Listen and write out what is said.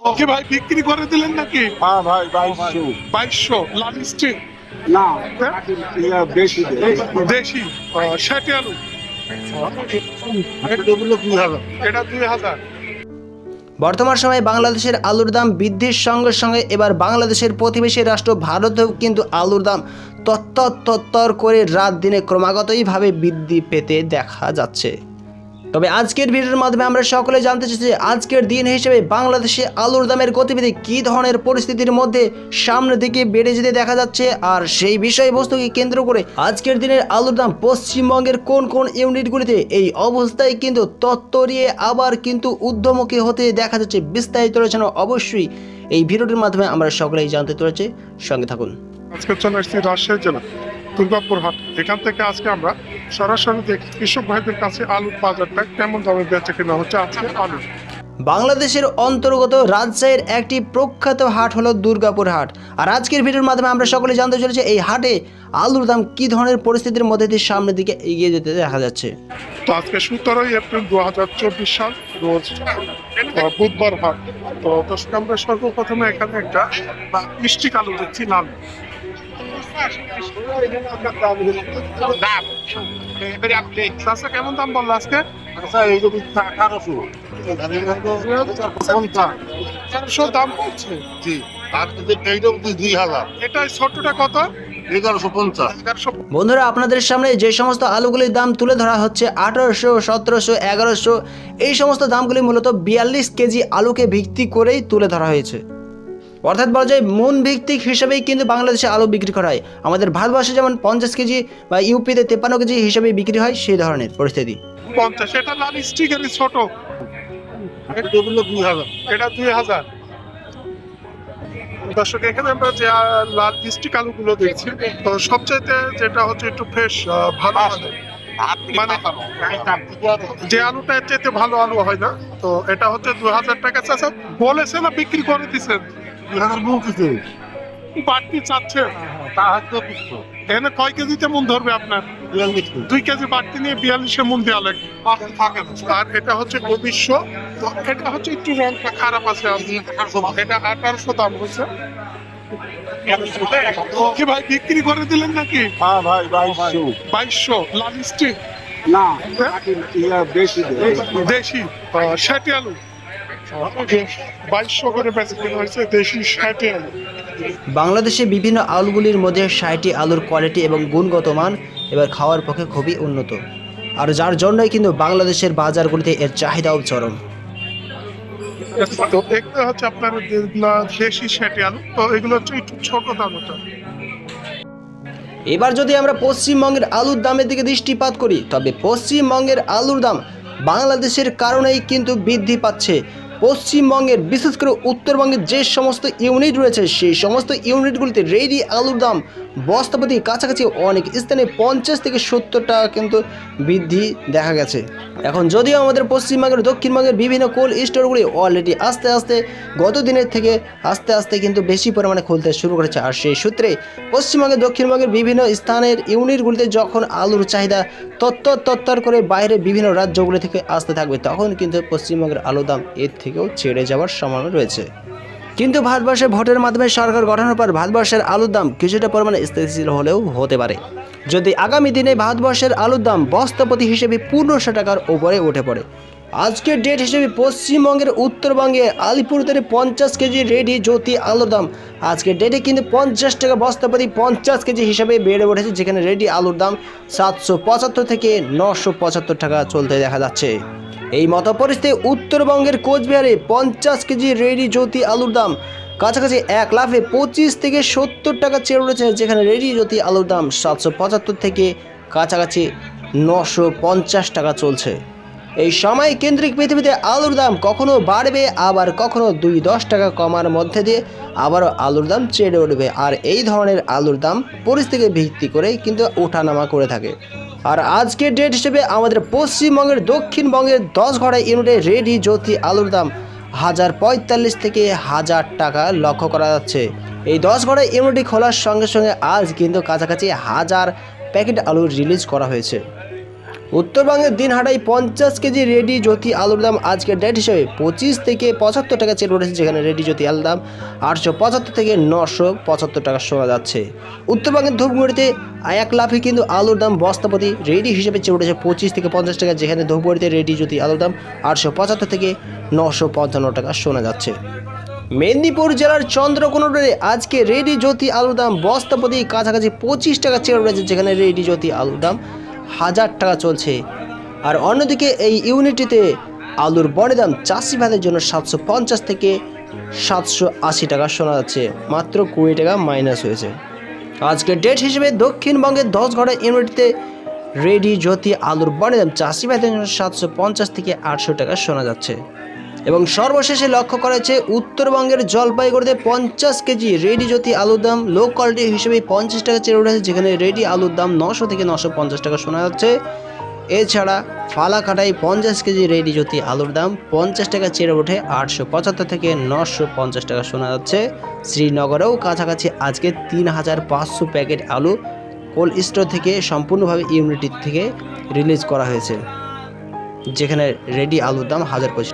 কি ভাই বিক্রি করে দিলেন নাকি? হ্যাঁ ভাই বাইশশো। বাইশশো লাল না বেশি দেশি ষাটি আলু। এটা দুই হাজার। বর্তমান সময়ে বাংলাদেশের আলুর দাম বৃদ্ধির সঙ্গে সঙ্গে এবার বাংলাদেশের প্রতিবেশী রাষ্ট্র ভারতেও কিন্তু আলুর দাম তত্তর তত্তর করে রাত দিনে ক্রমাগতইভাবে বৃদ্ধি পেতে দেখা যাচ্ছে। তবে আজকের ভিডিওর মাধ্যমে আমরা সকলে জানতে চাইছি আজকের দিন হিসেবে বাংলাদেশে আলুর দামের গতিবিধি কী ধরনের পরিস্থিতির মধ্যে সামনের দিকে বেড়ে যেতে দেখা যাচ্ছে, আর সেই বিষয়বস্তুকে কেন্দ্র করে আজকের দিনের আলুর দাম পশ্চিমবঙ্গের কোন কোন ইউনিটগুলিতে এই অবস্থায় কিন্তু তত্তরিয়ে আবার কিন্তু ঊর্ধ্বমুখী হতে দেখা যাচ্ছে বিস্তারিত রয়েছে অবশ্যই এই ভিডিওটির মাধ্যমে আমরা সকলেই জানতে চলেছি। সঙ্গে থাকুন। আজকে চলে আসছি রাজশাহী জেলা, দুর্গাপুর হাট। এখান থেকে আজকে আমরা সরাসরি দেখি কৃষক ভাইদের কাছে আলুর বাজারটা কেমন দামে বেচে কিনা হচ্ছে আজকে আলু। বাংলাদেশের অন্তর্গত রাজশাহীর একটি প্রখ্যাত হাট হলো দুর্গাপুর হাট। আর আজকের ভিডিওর মাধ্যমে আমরা সকলে জানতে চলেছি এই হাটে আলুর দাম কী ধরনের পরিস্থিতির মধ্যে দিয়ে সামনের দিকে এগিয়ে যেতে দেখা যাচ্ছে। তো আজকে সতেরোই এপ্রিল দু হাজার চব্বিশ সাল রোজ বুধবার হাট। তো আমরা সর্বপ্রথমে এখানে একটা মিষ্টি আলু দেখছি লাল। বন্ধুরা, আপনাদের সামনে যে সমস্ত আলুগুলির দাম তুলে ধরা হচ্ছে আঠারোশো, সতেরোশো, এগারোশো, এই সমস্ত দামগুলি মূলত বিয়াল্লিশ কেজি আলুকে ভিত্তি করেই তুলে ধরা হয়েছে। অর্থাৎ বলা যায় মন ভিত্তিক হিসাবেই কিন্তু বাংলাদেশে আলু বিক্রি করা হয়। আমাদের ভারতবর্ষে যেমন পঞ্চাশ কেজি বা ইউপিতে তেপান্ন কেজি হিসাবে বিক্রি হয় সেই ধরনের পরিস্থিতি। পঞ্চাশ এটা লাল স্টিকারই ছোট। এগুলো দুই হাজার। এটা দুই হাজার। দর্শক এখানে আমরা যে লাল স্টিক আলুগুলো দেখছি তো সবচাইতে যেটা হচ্ছে একটু ফ্রেশ ভালো মানে যে আলুটা চাইতে ভালো আলু হয় না তো এটা হচ্ছে দুই হাজার টাকা চাষা বলেছে না বিক্রি করে দিচ্ছেন দুই হাজার বলতেছে। বাড়তি চাচ্ছে। তা হয়তো কিছু এখানে কয় কেজিতে মন ধরবে আপনার? বিয়াল্লিশশো দুই কেজি বাড়তি নিয়ে বিয়াল্লিশে মন দেওয়া লাগে। থাকে। আর এটা হচ্ছে ভবিষ্য তো এটা হচ্ছে একটু রংটা খারাপ আছে এটা আঠারোশো দাম হচ্ছে কি ভাই বিক্রি করে দিলেন নাকি? হ্যাঁ ভাই বাইশশো। বাইশশো। লাল স্টিক? না বেশি দেশি। আহ, ষাটি আলু। বাইশশো করে বেচে হয়েছে দেশি ষাটি আলু। বাংলাদেশে বিভিন্ন আলুগুলির মধ্যে ষাটটি আলুর কোয়ালিটি এবং গুণগত মান এবার খাওয়ার পক্ষে খুবই উন্নত। আর যার জন্যই কিন্তু বাংলাদেশের বাজারগুলিতে এর চাহিদাও চরম। তো এগুলো হচ্ছে আপনার দেশি ষাটি আলু তো এগুলো হচ্ছে একটু ছোট দাম ওটা। এবার যদি আমরা পশ্চিমবঙ্গের আলুর দামের দিকে দৃষ্টিপাত করি তবে পশ্চিমবঙ্গের আলুর দাম বাংলাদেশের কারণেই কিন্তু বৃদ্ধি পাচ্ছে। পশ্চিমবঙ্গের, বিশেষ করে উত্তরবঙ্গের যে সমস্ত ইউনিট রয়েছে, সেই সমস্ত ইউনিটগুলিতে রেডি আলুর দাম বস্তাপতি কাছাকাছি অনেক। স্থানে পঞ্চাশ থেকে সত্তর টাকা কিন্তু বৃদ্ধি দেখা গেছে। এখন যদিও আমাদের পশ্চিমবঙ্গের, দক্ষিণবঙ্গের বিভিন্ন কোল্ড স্টোরগুলি অলরেডি আস্তে আস্তে গত দিনের থেকে আস্তে আস্তে কিন্তু বেশি পরিমাণে খুলতে শুরু করেছে। আর সেই সূত্রে পশ্চিমবঙ্গের দক্ষিণবঙ্গের বিভিন্ন স্থানের ইউনিটগুলিতে যখন আলুর চাহিদা তত্তর তত্তর করে বাইরে বিভিন্ন রাজ্যগুলি থেকে আসতে থাকবে, তখন কিন্তু পশ্চিমবঙ্গের আলুর দাম এর থেকেও ছেড়ে যাওয়ার সম্ভাবনা রয়েছে। কিন্তু ভারতবর্ষে ভোটের মাধ্যমে সরকার গঠনের পর ভারতবর্ষের আলুর দাম কিছুটা পরিমাণে স্থিতিশীল হলেও হতে পারে। যদি আগামী দিনে ভারতবর্ষের আলুর দাম বস্তাপতি হিসেবে পনেরোশো টাকার ওপরে উঠে পড়ে আজকের ডেট হিসেবে পশ্চিমবঙ্গের উত্তরবঙ্গে আলিপুরদুয়ারে পঞ্চাশ কেজি রেডি জ্যোতি আলুর দাম। আজকের ডেটে কিন্তু পঞ্চাশ টাকা বস্তাপতি পঞ্চাশ কেজি হিসাবে বেড়ে উঠেছে, যেখানে রেডি আলুর দাম সাতশো পঁচাত্তর থেকে নশো পঁচাত্তর টাকা চলতে দেখা যাচ্ছে। এই মতো পরিস্থিতি উত্তরবঙ্গের কোচবিহারে পঞ্চাশ কেজি রেডি জ্যোতি আলুর দাম। কাছাকাছি এক লাফে পঁচিশ থেকে সত্তর টাকা চেয়ে উঠেছে, যেখানে রেডি জ্যোতি আলুর দাম সাতশো পঁচাত্তর থেকে কাছাকাছি নশো পঞ্চাশ টাকা চলছে। এই সময় কেন্দ্রিক পৃথিবীতে আলুর দাম কখনো বাড়বে, আবার কখনো দুই দশ টাকা কমার মধ্যে দিয়ে আবারও আলুর দাম চেড়ে উঠবে। আর এই ধরনের আলুর দাম পরিস্থিতিকে ভিত্তি করেই কিন্তু ওঠানামা করে থাকে। আর আজকের ডেট হিসেবে আমাদের পশ্চিমবঙ্গের দক্ষিণবঙ্গের দশ ঘড়া ইউনিটে রেডি জ্যোতি আলুর দাম হাজার পঁয়তাল্লিশ থেকে হাজার টাকা লক্ষ্য করা যাচ্ছে। এই দশ ঘড়া ইউনিটটি খোলার সঙ্গে সঙ্গে আজ কিন্তু কাছাকাছি হাজার প্যাকেট আলু রিলিজ করা হয়েছে। উত্তরবঙ্গের দিনহাটায় পঞ্চাশ কেজি রেডি জ্যোতি আলুর দাম আজকের ডেট হিসেবে পঁচিশ থেকে পঁচাত্তর টাকা চেল উঠেছে, যেখানে রেডি জ্যোতি আলুর দাম আটশো পঁচাত্তর থেকে নশো পঁচাত্তর টাকা শোনা যাচ্ছে। উত্তরবঙ্গের ধূপগুড়িতে এক লাফে কিন্তু আলুর দাম বস্তাপতি রেডি হিসেবে চেয়ে উঠেছে পঁচিশ থেকে পঞ্চাশ টাকা, যেখানে ধূপগুড়িতে রেডি জ্যোতি আলুর দাম আটশো পঁচাত্তর থেকে নশো পঞ্চান্ন টাকা শোনা যাচ্ছে। মেদিনীপুর জেলার চন্দ্রকোনা আজকে রেডি জ্যোতি আলুর দাম বস্তাপতি কাছাকাছি পঁচিশ টাকা চেয়ে রয়েছে যেখানে রেডি জ্যোতি আলুর দাম হাজার টাকা চলছে। আর অন্যদিকে এই ইউনিটিতে আলুর বড় দাম চাষি ভাইদের জন্য সাতশো পঞ্চাশ থেকে সাতশো আশি টাকা শোনা যাচ্ছে। মাত্র কুড়ি টাকা মাইনাস হয়েছে। আজকের ডেট হিসেবে দক্ষিণবঙ্গের দশ ঘরের ইউনিটিতে রেডি জ্যোতি আলুর বড় দাম চাষি ভাইদের জন্য সাতশো পঞ্চাশ থেকে আটশো টাকা শোনা যাচ্ছে। এবং সর্বশেষে লক্ষ্য করা হয়েছে উত্তরবঙ্গের জলপাইগুড়িতে পঞ্চাশ কেজি রেডি জ্যোতি আলুর দাম লো কোয়ালিটি হিসেবে পঞ্চাশ টাকা চেয়ে উঠেছে, যেখানে রেডি আলুর দাম নশো থেকে নশো পঞ্চাশ টাকা শোনা যাচ্ছে। এছাড়া ফালাকাটায় পঞ্চাশ কেজি রেডি জ্যোতি আলুর দাম পঞ্চাশ টাকা চেড়ে ওঠে আটশো পঁচাত্তর থেকে নশো পঞ্চাশ টাকা শোনা যাচ্ছে। শ্রীনগরেও কাছাকাছি আজকে তিন হাজার পাঁচশো প্যাকেট আলু কোল্ড স্টোর থেকে সম্পূর্ণভাবে ইউনিটি থেকে রিলিজ করা হয়েছে, যেখানে রেডি আলুর দাম হাজার পঁচিশ